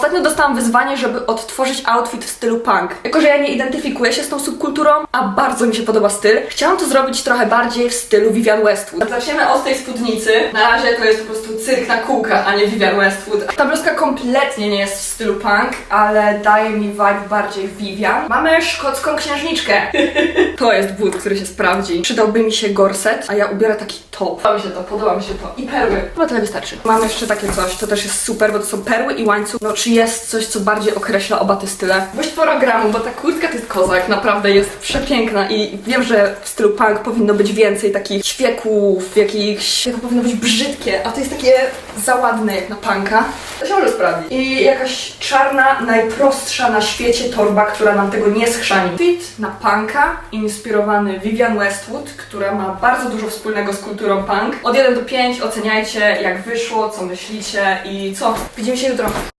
Ostatnio dostałam wyzwanie, żeby odtworzyć outfit w stylu punk. Jako, że ja nie identyfikuję się z tą subkulturą, a bardzo mi się podoba styl, chciałam to zrobić trochę bardziej w stylu Vivian Westwood. Zaczniemy od tej spódnicy. Na razie to jest po prostu cyrk na kółkach, a nie Vivian Westwood. Ta bluzka kompletnie nie jest w stylu punk, ale daje mi vibe bardziej Vivian. Mamy szkocką księżniczkę. to jest but, który się sprawdzi. Przydałby mi się gorset, a ja ubiorę taki top. Podoba mi się to, podoba mi się to. I perły. Chyba tyle wystarczy. Mamy jeszcze takie coś, to też jest super, bo to są perły i łańcuch. No czy jest coś, co bardziej określa oba te style? Weź programu, bo ta kurtka to jest kozak, naprawdę jest przepiękna i wiem, że w stylu punk powinno być więcej takich ćwieków, jakichś... To powinno być brzydkie, a to jest takie za ładne jak na punka. To się może sprawdzić. I jakaś czarna, najprostsza na świecie torba, która nam tego nie schrzani. Fit na punka, inspirowany Vivian Westwood, która ma bardzo dużo wspólnego z kulturą punk. Od 1 do 5 oceniajcie jak wyszło, co myślicie i co. Widzimy się jutro.